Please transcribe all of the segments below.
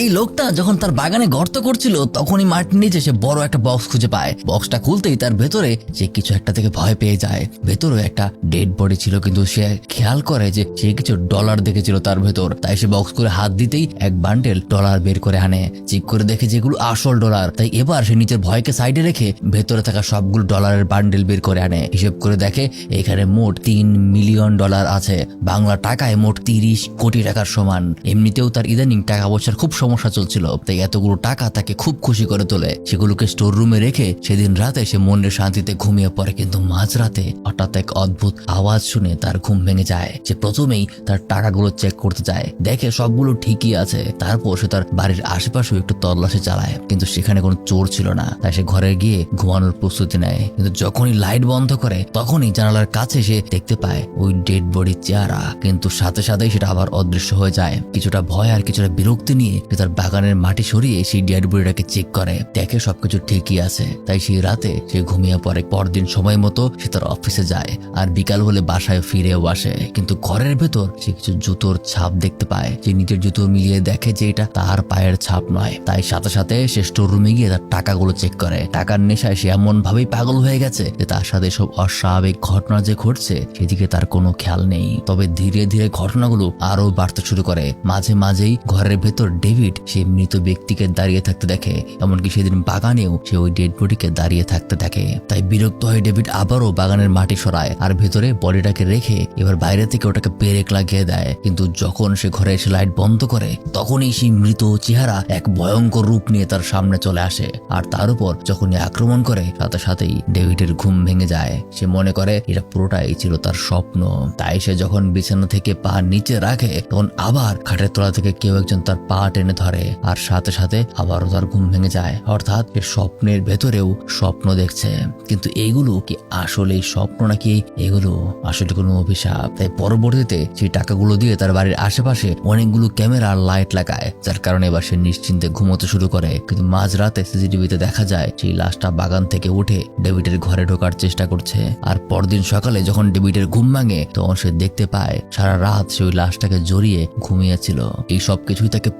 এই লোকটা যখন তার বাগানে গর্ত করছিল, তখনই মাটির নিচে সে বড় একটা বক্স খুঁজে পায়। বক্সটা খুলতেই তার ভেতরে সে কিছু একটা থেকে ভয় পেয়ে যায়। ভেতরে একটা ডেড বডি ছিল, কিন্তু সে খেয়াল করে যে সে কিছু ডলার দেখেছিল তার ভেতর। তাই সে বক্স করে হাত দিতেই এক বান্ডেল ডলার বের করে আনে। চেক করে দেখে যেগুলো আসল ডলার তাই এবার সে নিজের ভয়কে সাইডে রেখে ভেতরে থাকা সবগুলো ডলারের বান্ডেল বের করে আনে। হিসেব করে দেখে এখানে মোট তিন মিলিয়ন ডলার আছে। বাংলা টাকায় মোট তিরিশ কোটি টাকার সমান। এমনিতেও তার ইদানিং টাকা পয়সার খুব সমস্যা চলছিল, তাই এতগুলো টাকা তাকে খুব খুশি করে তোলে। সেগুলোকে স্টোর রুমে রেখে সেদিন রাতে সে মনের শান্তিতে ঘুমিয়ে পড়ে, কিন্তু মাঝরাতে হঠাৎ এক অদ্ভুত আওয়াজ শুনে তার ঘুম ভেঙে যায়। সে প্রথমেই তার টাকাগুলো চেক করতে যায়, দেখে সবগুলো ঠিকই আছে। তারপর সে তার বাড়ির আশেপাশে একটু তল্লাশি চালায়, কিন্তু সেখানে কোনো চোর ছিল না। তাই সে ঘরে গিয়ে ঘুমানোর প্রস্তুতি নেয়। কিন্তু যখনই লাইট বন্ধ করে, তখনই জানালার কাছে সে দেখতে পায় ওই ডেড বডির চেহারা। কিন্তু সাথে সাথেই সেটা আবার অদৃশ্য হয়ে যায়। কিছুটা ভয় আর কিছুটা বিরক্তি নিয়ে সে তার বাগানের মাটি সরিয়ে সেই ডেড বডিটাকে চেক করে, দেখে সবকিছু ঠিকই আছে। তাই সেই রাতে সে ঘুমিয়ে পড়ে। পরদিন সময় মতো সে তার অফিসে যায় আর বিকাল হলে বাসায় ফিরেও আসে। কিন্তু ঘরের ভেতর সে কিছু জুতোর ছাপ দেখতে পায়। যে নিজের জুতো মিলিয়ে দেখে যে এটা তার পায়ের ছাপ নয়। তাই সাথে সাথে সে স্টোর রুমে গিয়ে তার টাকাগুলো চেক করে। টাকার নেশায় সে এমন ভাবেই পাগল হয়ে গেছে যে তার সাথে সব অস্বাভাবিক ঘটনা যে ঘটছে, সেদিকে তার কোনো খেয়াল নেই। তবে ধীরে ধীরে ঘটনাগুলো আরও বাড়তে শুরু করে। মাঝে মাঝেই ঘরের ভেতর ডেভিড সেই মৃত ব্যক্তিকে দাঁড়িয়ে থাকতে দেখে, এমনকি সেদিন বাগানেও সে ওই ডেড বডিকে দাঁড়িয়ে থাকতে দেখে। তাই বিরক্ত হয়ে ডেভিড আবারও বাগানের মাটি সরায়, আর ভেতরে বডিটাকে রেখে এবার বাইরে থেকে ওটাকে পেরেক লাগিয়ে দেয়। কিন্তু যখন সে ঘরে এসে লাইট বন্ধ করে, তখনই সেই মৃত চেহারা এক ভয়ঙ্কর রূপ নিয়ে তার সামনে চলে আসে। আর তার উপর যখনই আক্রমণ করে, সাথে সাথেই ডেভিডের ঘুম ভেঙে যায়। সে মনে করে, এটা পুরোটাই ছিল তার স্বপ্ন। তাই সে যখন বিছানা থেকে পা নিচে রাখে, তখন আবার খাটের তলা থেকে কেউ একজন তার পা টেনে ধরে, আর সাথে সাথে আবারও তার ঘুম ভেঙে যায়। অর্থাৎ সে স্বপ্নের ভেতরেও স্বপ্ন দেখছে। কিন্তু এইগুলো কি আসলে স্বপ্ন নাকি এগুলো আসলে কোনো অভিশাপ? তাই পরবর্তীতে সেই টাকাগুলো দিয়ে তার বাড়ির আশেপাশে অনেকগুলো ক্যামেরা লাইট লাগায়। যার কারণে এবার সে নিশ্চিন্তে ঘুমোতে শুরু করে। কিন্তু মাঝরাতে সিসিটিভিতে দেখা যায়, সেই লাশটা বাগান থেকে উঠে ডেভিডের ঘরে ঢোকার চেষ্টা করছে। আর পরদিন সকালে যখন ডেভিডের ঘুম ভাঙে, তখন সে দেখতে পায়, সারা রাত সে ওই লাশটাকে জড়িয়ে ঘুমিয়েছিল। এই সব কিছুই তাকে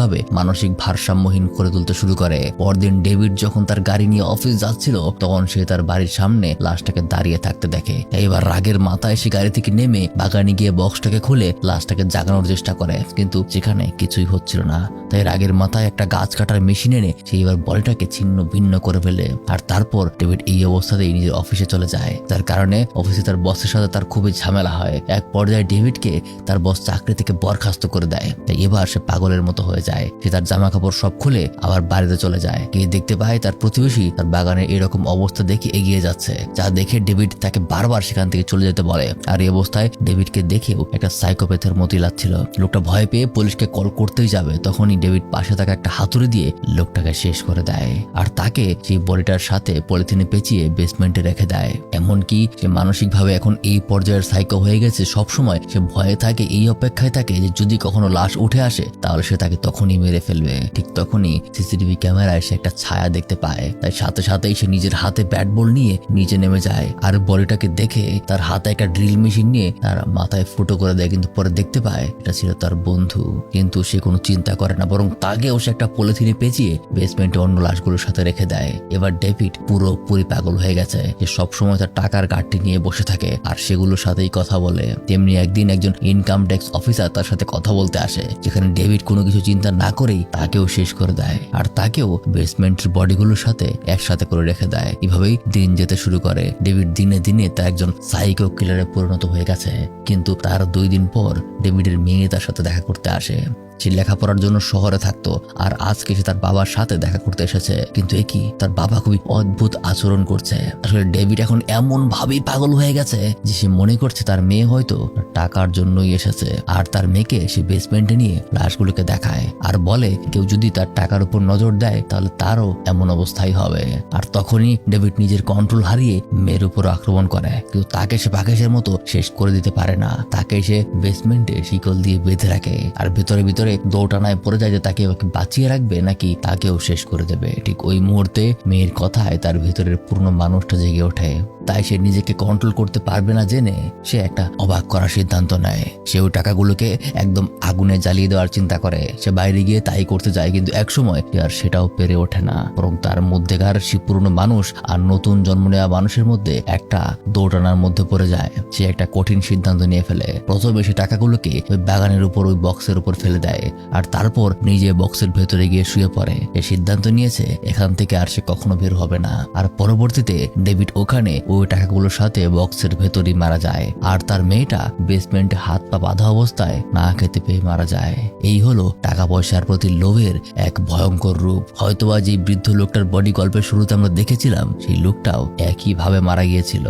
পুরোপুরিভাবে মানসিক ভারসাম্যহীন করে তুলতে শুরু করে। পরদিন ডেভিড যখন তার গাড়ি নিয়ে অফিস যাচ্ছিল, তখন সে তার বাড়ির সামনে লাশটাকে দাঁড়িয়ে থাকতে দেখে। এবার রাগের মাথায় সে গাড়ি থেকে নেমে বাগানে গিয়ে বক্সটাকে খুলে লাশটাকে জাগানোর চেষ্টা করে। কিন্তু সেখানে কিছুই হচ্ছিল না। তাই রাগের মাথায় একটা গাছ কাটার মেশিন এনে সে এবার বলটাকে ছিন্ন ভিন্ন করে ফেলে। আর তারপর ডেভিড এই অবস্থাতেই নিজের অফিসে চলে যায়। তার কারণে অফিসে তার বসের সাথে তার খুবই ঝামেলা হয়। এক পর্যায়ে ডেভিডকে তার বস চাকরি থেকে বরখাস্ত করে দেয়। তাই এবার সে পাগলের মতো হয়ে যায়। সে তার জামা কাপড় সব খুলে আবার বাড়িতে চলে যায়। গিয়ে দেখতে পায় তার প্রতিবেশী তার বাগানের এরকম অবস্থা দেখে এগিয়ে যাচ্ছে। যা দেখে ডেভিড তাকে বারবার সেখান থেকে চলে যেতে বলে। আর এই অবস্থায় ডেভিডকে দেখেও একটা সাইকোপ্যাথের মতোই লাগছিল। লোকটা ভয় পেয়ে পুলিশকে কল করতেই যাবে। তখনই ডেভিড পাশে থাকা একটা হাতুড়ি দিয়ে লোকটাকে শেষ করে দেয়। আর তাকে সেই বডিটার সাথে পলিথিনে পেঁচিয়ে বেসমেন্টে রেখে দেয়। এমনকি সে মানসিকভাবে এখন এই পর্যায়ের সাইকো হয়ে গেছে। সব সময় সে ভয়ে থাকে, এই অপেক্ষায় থাকে যে যদি কখনো লাশ উঠে আসে, তাহলে সে তাকে তখনই মেরে ফেলবে। ঠিক তখনই সিসিটিভি ক্যামেরায় সে একটা ছায়া দেখতে পায়। তাই সাথে সাথেই সে নিজের হাতে ব্যাট বল নিয়ে নিচে নেমে যায়। আর বডিটাকে দেখে তার হাতে একটা ড্রিল মেশিন নিয়ে তার মাথায় ফুটো করে দেয়, কিন্তু পরে দেখতে পায় এটা ছিল তার বন্ধু। কিন্তু সে কোনো চিন্তা করে না, বরং তাকেও সে একটা পলিথিনে পেঁচিয়ে বেসমেন্টে অন্য লাশগুলোর সাথে রেখে দেয়। এবার ডেভিড পুরোপুরি পাগল হয়ে গেছে। যে সবসময় তার টাকার গাড়টি নিয়ে বসে থাকে, আর সেগুলোর সাথেই কথা বলে। তেমনি একদিন একজন ইনকাম ট্যাক্স অফিসার তার সাথে কথা বলতে আসে, যেখানে ডেভিড কোনো কিছু চিন্তা না করেই তাকেও শেষ করে দেয়। আর তাকেও বেসমেন্টের বডিগুলোর সাথে একসাথে করে রেখে দেয়। এভাবেই দিন যেতে শুরু করে। ডেভিড দিনে দিনে তা একজন সাইকো কিলারে পরিণত হয়ে গেছে। কিন্তু তার দুই দিন পর ডেভিডের মেয়ে তার সাথে দেখা করতে আসে। সে লেখাপড়ার জন্য শহরে থাকতো, আর আজকে সে তার বাবার সাথে দেখা করতে এসেছে। কিন্তু এ কি? তার বাবা খুবই অদ্ভুত আচরণ করছে। আসলে ডেভিড এখন এমন ভাবেই পাগল হয়ে গেছে যে সে মনে করছে তার মেয়ে হয়তো টাকার জন্যই এসেছে, আর তার মেয়েকে সে বেসমেন্টে নিয়ে লাশগুলোকে দেখায়, আর বলে, কেউ যদি তার টাকার উপর নজর দেয়, তাহলে তারও এমন অবস্থাই হবে। আর তখনই ডেভিড নিজের কন্ট্রোল হারিয়ে মেয়ের উপর আক্রমণ করে। কিন্তু তাকে সে পাকেশের মতো শেষ করে দিতে পারে না। তাকে সে বেসমেন্টে শিকল দিয়ে বেঁধে রাখে, আর ভিতরে ভিতরে করে দৌটানায় পড়ে যায় যে তাকে বাঁচিয়ে রাখবে নাকি তাকেও শেষ করে দেবে। ঠিক ওই মুহূর্তে মেয়ের কথায় তার ভিতরের পূর্ণ মানুষটা জেগে ওঠে। তাই সে নিজেকে কন্ট্রোল করতে পারবে না জেনে সে একটা অবাক করার সিদ্ধান্ত নেয়। সে ওই টাকাগুলোকে একদম আগুনে জ্বালিয়ে দেওয়ার চিন্তা করে। সে বাইরে গিয়ে তাই করতে যায়, কিন্তু একসময় সে আর সেটাও পেরে ওঠে না। বরং তার মধ্যেকার সে পুরনো মানুষ আর নতুন জন্ম নেওয়া মানুষের মধ্যে একটা দৌড়ানার মধ্যে পড়ে যায়। সে একটা কঠিন সিদ্ধান্ত নিয়ে ফেলে। প্রথমে সে টাকাগুলোকে ওই বাগানের উপর, ওই বক্সের উপর ফেলে দেয় আর তারপর নিজে বক্সের ভেতরে গিয়ে শুয়ে পড়ে। সে সিদ্ধান্ত নিয়েছে, এখান থেকে আর সে কখনো বের হবে না। আর পরবর্তীতে ডেভিড ওখানে ওই টাকাগুলোর সাথে বক্সের ভেতরই মারা যায়। আর তার মেয়েটা বেসমেন্টে হাত পা বাঁধা অবস্থায় না খেতে পেয়ে মারা যায়। এই হলো টাকা পয়সার প্রতি লোভের এক ভয়ঙ্কর রূপ। হয়তোবা যে বৃদ্ধ লোকটার বডি গল্পের শুরুতে আমরা দেখেছিলাম, সেই লোকটাও একইভাবে মারা গিয়েছিল।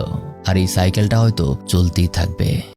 আর এই সাইকেলটা হয়তো চলতেই থাকবে।